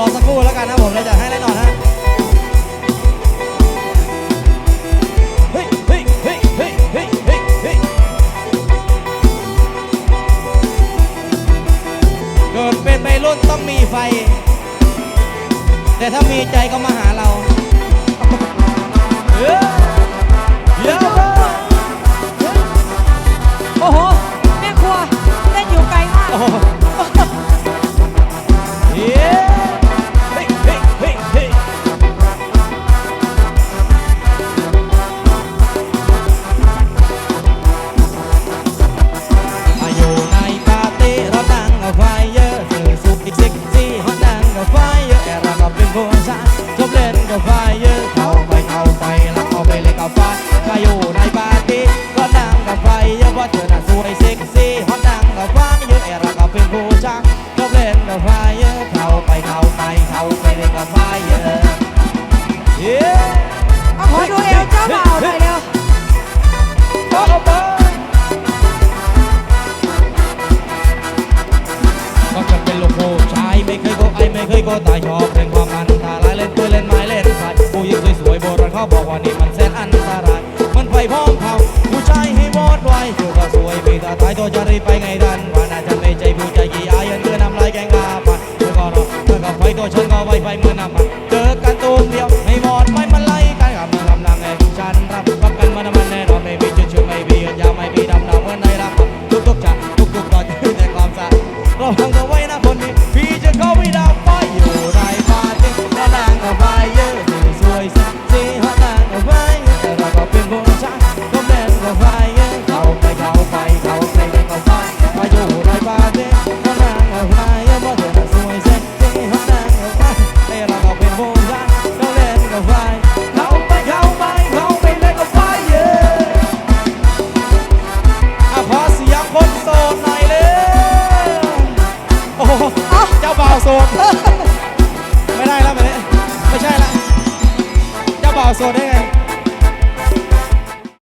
รอสักครู่แล้วกันนะผมเราจะให้แน่นอนฮะเฮ้ยเฮ้ยเฮ้ยเฮ้ยเฮ้ยเฮ้เกิดเป็นวัยรุ่นต้องมีไฟ แต่ถ้ามีใจก็มาหาเรา Yeah! เคยก็ตายชอบเพลงความอันตรายเล่นปืนเล่นไม้เล่นสายผู้หญิงสวยๆโบราณเขาบอกว่านี่มันเส้นอันตราย มันไปพร้อมเขาผู้ชายให้วอดไว้อยู่ก็สวยพี่ตาตายตัวจะรีไปไงดันว่าน่าจะไม่ใจผู้ใจกี่อายเดือนน้ำลายแกงกาปัดเธอก็รอเธอก็ไฟตัวฉันก็ไวไฟเมื่อนำมันเจอกันตูนเดียวาวโสด ไม่ได้แล้วไบบนี้ไม่ใช่แล้วจะาบ่าวโสดได้ไง